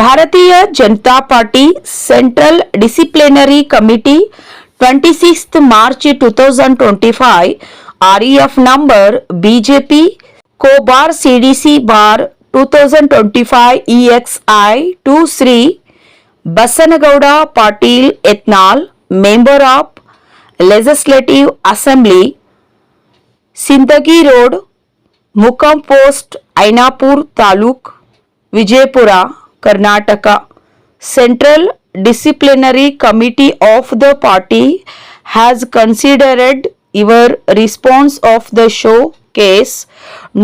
Bharatiya Janata party central disciplinary committee 26 March 2025 REF number BJP को bar C CDC bar two thousand twenty five E X I two Shri Basanagouda Patil ethanol member of legislative assembly Sindagi road ಮುಕಂ post Ainapur taluk Vijayapura Karnataka central disciplinary committee of the party has considered your response of the show case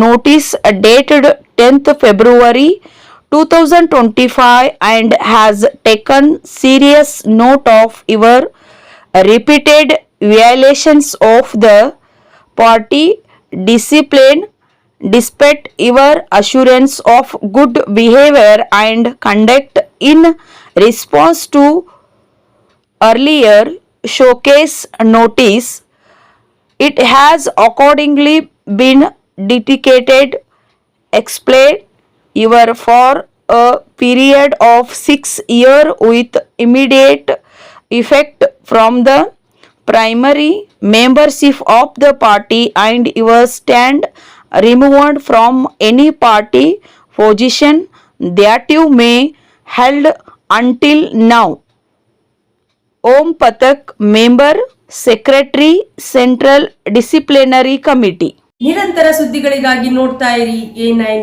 notice dated tenth February 2025 and has taken serious note of your repeated violations of the party discipline despite your assurance of good behavior and conduct in response to earlier showcase notice it has accordingly been dedicated explain your for a period of six year with immediate effect from the primary membership of the party and your stand removed from any party position that you may held until now Om Patak member secretary central disciplinary committee ನಿರಂತರ ಸುದ್ದಿಗಳಿಗಾಗಿ ನೋಡ್ತಾ ಇರಿ A nine